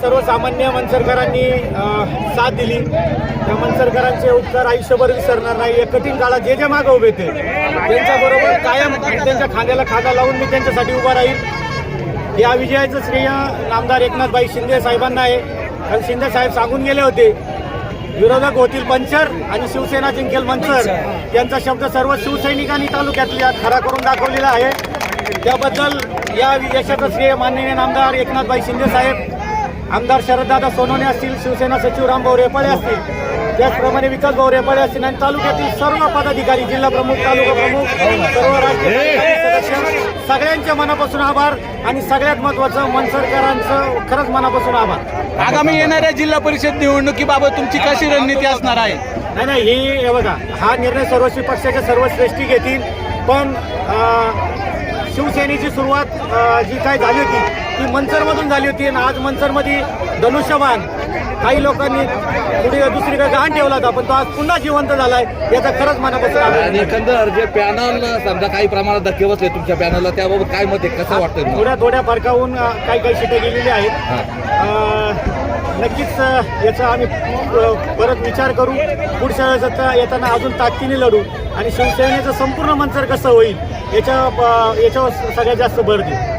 सर्वसामान्य मनसरकरांनी साथ दिली. त्या मनसरकरांचे उत्तर आयुष्यभर विसरणार नाही. या कठीण काळात जे जे मागं उभे ते त्यांच्याबरोबर कायम त्यांच्या खांद्याला खांदा लावून मी त्यांच्यासाठी उभा राहील. या विजयाचं श्रेय नामदार एकनाथबाई शिंदे साहेबांना आहे. कारण शिंदे साहेब सांगून गेले होते विरोधक होतील पंचर आणि शिवसेना जिंकेल मंचर. यांचा शब्द सर्व शिवसैनिकांनी तालुक्यातल्या खरा करून दाखवलेला आहे. त्याबद्दल या यशाचं श्रेय माननीय नामदार एकनाथबाई शिंदे साहेब आमदार शरददादा सोनवणे असतील शिवसेना सचिव रामभाऊ रेपाळे असतील. त्याचप्रमाणे विकास भाऊ रेपाळे असतील आणि तालुक्यातील सर्व पदाधिकारी जिल्हा प्रमुख तालुका प्रमुख सर्व सदस्य सगळ्यांच्या मनापासून आभार आणि सगळ्यात महत्वाचं मनसरकरांचं खरंच मनापासून आभार. आगामी येणाऱ्या जिल्हा परिषद निवडणुकीबाबत तुमची कशी रणनीती असणार आहे? नाही नाही ही बघा हा निर्णय सर्वस्वी पक्षाच्या सर्व श्रेष्ठी घेतील पण शिवसेनेची सुरुवात जी काय झाली होती ती मंचरमधून झाली होती आणि आज मंचरमध्ये धनुष्यबाण. काही लोकांनी पुढे दुसरीकडे गहाण ठेवला होता. पण तो आज पुन्हा जिवंत झालाय याचा खरंच मनापासून. आणि एकंदर जे पॅनल समजा काही प्रमाणात धक्के बसले तुमच्या पॅनलला त्याबाबत काय मत आहे? कसं तुम्हाला? थोड्या थोड्या फरकाहून अं, काही काही सीटं गेलेली आहेत. नक्कीच याचा आम्ही परत विचार करू. पुढच्या वेळेस येताना अजून ताकदीने लढू. आणि शिवसेनेचं संपूर्ण मंचर कसं होईल याच्या याच्यावर सगळ्यात जास्त भर देऊ.